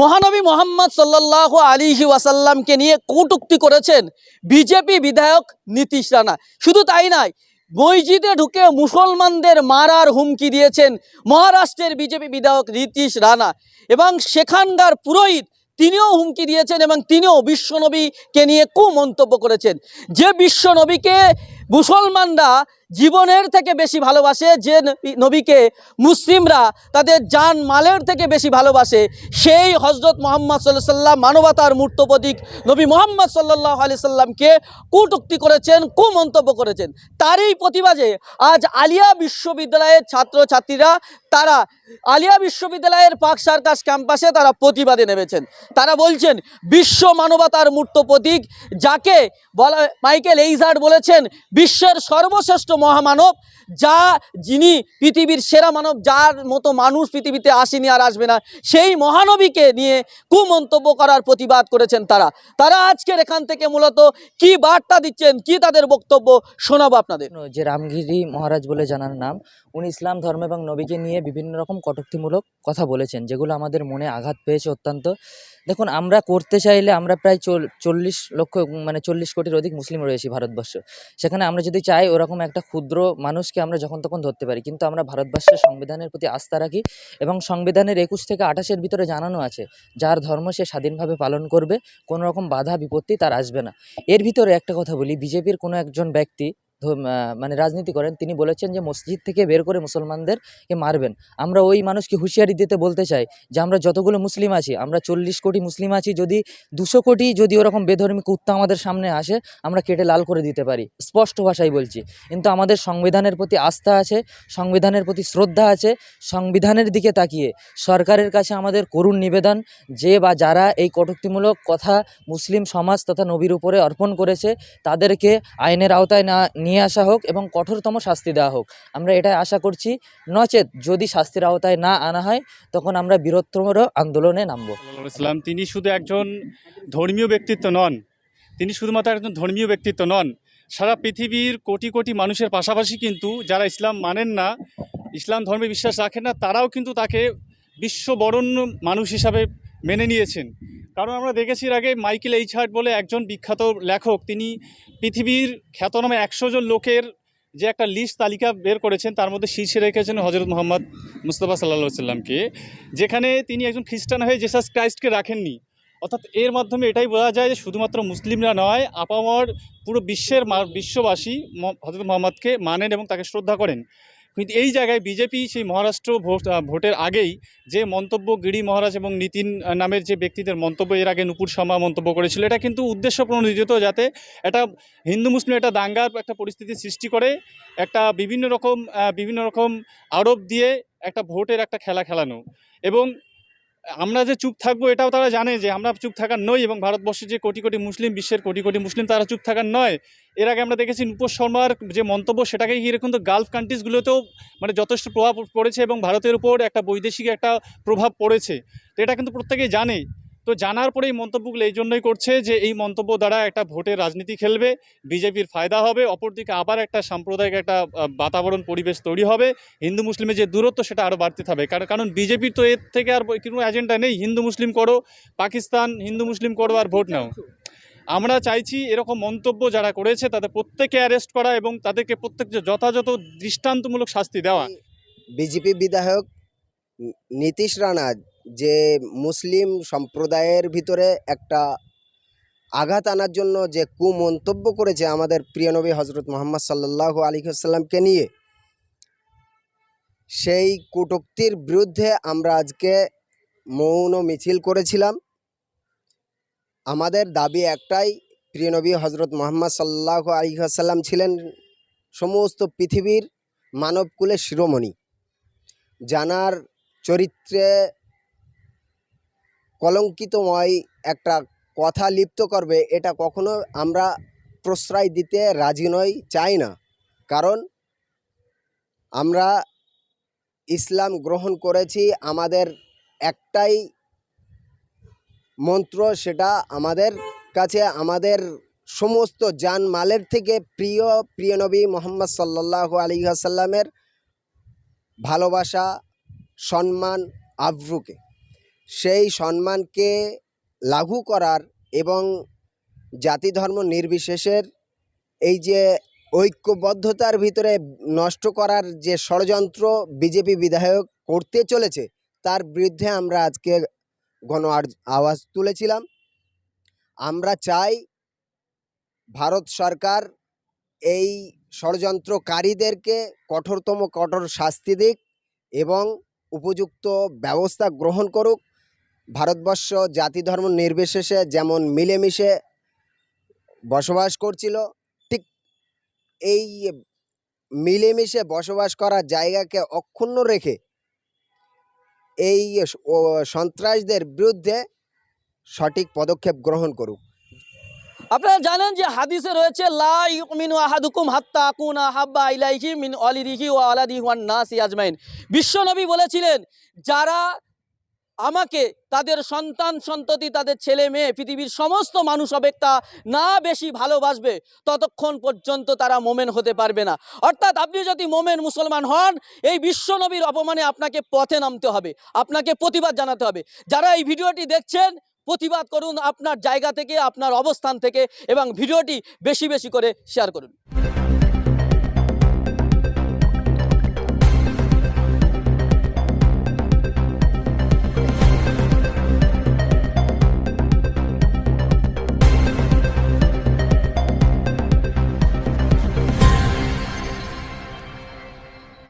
মহানবী মোহাম্মদ সাল্লাহ আলিহি ওয়াসাল্লামকে নিয়ে কটুক্তি করেছেন বিজেপি বিধায়ক নীতিশ রানা। শুধু তাই নয়, মসজিদে ঢুকে মুসলমানদের মারার হুমকি দিয়েছেন মহারাষ্ট্রের বিজেপি বিধায়ক নীতিশ রানা এবং সেখানকার পুরোহিত তিনিও হুমকি দিয়েছেন এবং তিনিও বিশ্বনবীকে নিয়ে কুমন্তব্য করেছেন। যে বিশ্বনবীকে মুসলমানরা জীবনের থেকে বেশি ভালোবাসে যে নবীকে মুসলিমরা তাদের জান মালের থেকে বেশি ভালোবাসে, সেই হজরত মোহাম্মদ সাল্লাহ সাল্লাম মানবতার মূর্ত প্রতীক নবী মোহাম্মদ সাল্লাহ আলি সাল্লামকে কটুক্তি করেছেন, কুমন্তব্য করেছেন। তারই প্রতিবাদে আজ আলিয়া বিশ্ববিদ্যালয়ের ছাত্রছাত্রীরা তারা আলিয়া বিশ্ববিদ্যালয়ের পাক সার্কাস ক্যাম্পাসে তারা প্রতিবাদে নেমেছেন। তারা বলছেন, বিশ্ব মানবতার মূর্ত প্রতীক যাকে বলা, মাইকেল এইজার্ড বলেছেন, বিশ্বের সর্বশ্রেষ্ঠ মহামানব, যা যিনি পৃথিবীর সেরা মানব, যার মতো মানুষ পৃথিবীতে আসেনি আর আসবে না, সেই মহানবীকে নিয়ে কুমন্তব্য করার প্রতিবাদ করেছেন তারা। তারা আজকের এখান থেকে মূলত কি বার্তা দিচ্ছেন, কি তাদের বক্তব্য শোনাবো আপনাদের? যে রামগিরি মহারাজ বলে জানার নাম, উনি ইসলাম, ধর্ম এবং নবীকে নিয়ে বিভিন্ন রকম কটূক্তিমূলক কথা বলেছেন, যেগুলো আমাদের মনে আঘাত পেয়েছে অত্যন্ত। দেখুন, আমরা করতে চাইলে আমরা প্রায় চল- চল্লিশ লক্ষ মানে চল্লিশ কোটির অধিক মুসলিম রয়েছি ভারতবর্ষ। সেখানে আমরা যদি চাই ওরকম একটা ক্ষুদ্র মানুষকে আমরা যখন তখন ধরতে পারি। কিন্তু আমরা ভারতবর্ষের সংবিধানের প্রতি আস্থা রাখি এবং সংবিধানের একুশ থেকে আঠাশের ভিতরে জানানো আছে, যার ধর্ম সে স্বাধীনভাবে পালন করবে কোনো রকম বাধা, বিপত্তি তার আসবে না। এর ভিতরে একটা কথা বলি, বিজেপির কোনো একজন ব্যক্তি মানে রাজনীতি করেন, তিনি বলেছেন যে মসজিদ থেকে বের করে মুসলমানদেরকে মারবেন। আমরা ওই মানুষকে হুঁশিয়ারি দিতে বলতে চাই যে আমরা যতগুলো মুসলিম আছি, আমরা চল্লিশ কোটি মুসলিম আছি, যদি দুশো কোটি যদি ওরকম বেধর্মী কুত্তা আমাদের সামনে আসে, আমরা কেটে লাল করে দিতে পারি। স্পষ্ট ভাষায় বলছি। কিন্তু আমাদের সংবিধানের প্রতি আস্থা আছে, সংবিধানের প্রতি শ্রদ্ধা আছে, সংবিধানের দিকে তাকিয়ে সরকারের কাছে আমাদের করুণ নিবেদন, যে বা যারা এই কটুক্তিমূলক কথা মুসলিম সমাজ তথা নবীর উপরে অর্পণ করেছে, তাদেরকে আইনের আওতায় না নিয়ে আসা হোক এবং কঠোরতম শাস্তি দেওয়া হোক। আমরা এটাই আশা করছি। নচেত যদি শাস্তির আওতায় না আনা হয়, তখন আমরা বৃহত্তম আন্দোলনে নামবো। ইসলাম তিনি শুধু একজন ধর্মীয় ব্যক্তিত্ব নন। তিনি শুধুমাত্র একজন ধর্মীয় ব্যক্তিত্ব নন। সারা পৃথিবীর কোটি কোটি মানুষের পাশাপাশি কিন্তু যারা ইসলাম মানেন না, ইসলাম ধর্মে বিশ্বাস রাখেন না, তারাও কিন্তু তাকে বিশ্ব বরণ্য মানুষ হিসাবে মেনে নিয়েছেন। কারণ আমরা দেখেছি আগে মাইকেল এইচহার্ট বলে একজন বিখ্যাত লেখক, তিনি পৃথিবীর খ্যাতনামা একশো জন লোকের যে একটা লিস্ট তালিকা বের করেছেন, তার মধ্যে শীর্ষে রেখেছেন হজরত মোহাম্মদ মুস্তফা সাল্লা সাল্লামকে, যেখানে তিনি একজন খ্রিস্টান হয়ে জেসাস ক্রাইস্টকে রাখেননি। অর্থাৎ এর মাধ্যমে এটাই বোঝা যায় যে শুধুমাত্র মুসলিমরা নয়, আপামর পুরো বিশ্বের বিশ্ববাসী হজরত মোহাম্মদকে মানেন এবং তাকে শ্রদ্ধা করেন। কিন্তু এই জায়গায় বিজেপি সেই মহারাষ্ট্র ভোট ভোটের আগেই যে মন্তব্য গিরি মহারাজ এবং নীতিন নামের যে ব্যক্তিদের মন্তব্য, এর আগে নুপুর শর্মা মন্তব্য করেছিল, এটা কিন্তু উদ্দেশ্য প্রণোদিত যাতে এটা হিন্দু মুসলিম একটা দাঙ্গার একটা পরিস্থিতি সৃষ্টি করে, একটা বিভিন্ন রকম বিভিন্ন রকম আরোপ দিয়ে একটা ভোটের একটা খেলা খেলানো। এবং আমরা যে চুপ থাকব এটাও তারা জানে যে আমরা চুপ থাকার নই এবং ভারতবর্ষে যে কোটি কোটি মুসলিম, বিশ্বের কোটি কোটি মুসলিম তারা চুপ থাকার নয়। এর আগে আমরা দেখেছি নুপুর শর্মার যে মন্তব্য সেটাকে ঘিরে কিন্তু গালফ কান্ট্রিজগুলোতেও মানে যথেষ্ট প্রভাব পড়েছে এবং ভারতের উপর একটা বৈদেশিক একটা প্রভাব পড়েছে। তো এটা কিন্তু প্রত্যেকেই জানে। তো জানার পরে এই মন্তব্যগুলো এই জন্যই করছে যে এই মন্তব্য দ্বারা একটা ভোটের রাজনীতি খেলবে, বিজেপির ফায়দা হবে, অপরদিকে আবার একটা সাম্প্রদায়িক একটা বাতাবরণ পরিবেশ তৈরি হবে, হিন্দু মুসলিমের যে দূরত্ব সেটা আরও বাড়তে থাকবে। কারণ কারণ বিজেপির তো এর থেকে আর কোনো এজেন্ডা নেই, হিন্দু মুসলিম করো, পাকিস্তান, হিন্দু মুসলিম করো আর ভোট নাও। আমরা চাইছি এরকম মন্তব্য যারা করেছে তাদের প্রত্যেকে অ্যারেস্ট করা এবং তাদেরকে প্রত্যেক যথাযথ দৃষ্টান্তমূলক শাস্তি দেওয়া। বিজেপি বিধায়ক নীতিশ রানা যে মুসলিম সম্প্রদায়ের ভিতরে একটা আঘাত আনার জন্য যে কুমন্তব্য করেছে আমাদের প্রিয় নবী হজরত মোহাম্মদ সাল্লাহ আলী সাল্লামকে নিয়ে, সেই কটূক্তির বিরুদ্ধে আমরা আজকে মৌন মিছিল করেছিলাম। আমাদের দাবি একটাই, প্রিয় নবী হজরত মোহাম্মদ সাল্লাহ আলী সাল্লাম ছিলেন সমস্ত পৃথিবীর মানবকুলের শিরোমণি। জানার চরিত্রে কলঙ্কিতময় একটা কথা লিপ্ত করবে, এটা কখনো আমরা প্রশ্রয় দিতে রাজি নই, চাই না। কারণ আমরা ইসলাম গ্রহণ করেছি, আমাদের একটাই মন্ত্র সেটা আমাদের কাছে, আমাদের সমস্ত জান মালের থেকে প্রিয় প্রিয় নবী মোহাম্মদ সাল্লাহ আলী আসাল্লামের ভালোবাসা, সম্মান, আব্রুকে। সেই সম্মানকে লাঘু করার এবং জাতি ধর্ম নির্বিশেষের এই যে ঐক্যবদ্ধতার ভিতরে নষ্ট করার যে ষড়যন্ত্র বিজেপি বিধায়ক করতে চলেছে, তার বিরুদ্ধে আমরা আজকে গণ আওয়াজ তুলেছিলাম। আমরা চাই ভারত সরকার এই ষড়যন্ত্রকারীদেরকে কঠোরতম কঠোর শাস্তি দিক এবং উপযুক্ত ব্যবস্থা গ্রহণ করুক। ভারতবর্ষ জাতি ধর্ম নির্বিশেষে যেমন মিলেমিশে বসবাস করছিল, ঠিক এই মিলেমিশে বসবাস করার জায়গাকে অক্ষুণ্ণ রেখে এই সন্ত্রাসদের বিরুদ্ধে সঠিক পদক্ষেপ গ্রহণ করুক। আপনারা জানেন যে হাদিসে রয়েছে, লা ইউমিনু আহাদুকুম হাত্তা মিন বিশ্বনবী বলেছিলেন, যারা আমাকে তাদের সন্তান, সন্ততি, তাদের ছেলে, মেয়ে, পৃথিবীর সমস্ত মানুষ অপেক্ষা না বেশি ভালোবাসবে, ততক্ষণ পর্যন্ত তারা মোমেন হতে পারবে না। অর্থাৎ আপনি যদি মোমেন মুসলমান হন, এই বিশ্বনবীর অপমানে আপনাকে পথে নামতে হবে, আপনাকে প্রতিবাদ জানাতে হবে। যারা এই ভিডিওটি দেখছেন, প্রতিবাদ করুন আপনার জায়গা থেকে, আপনার অবস্থান থেকে এবং ভিডিওটি বেশি বেশি করে শেয়ার করুন।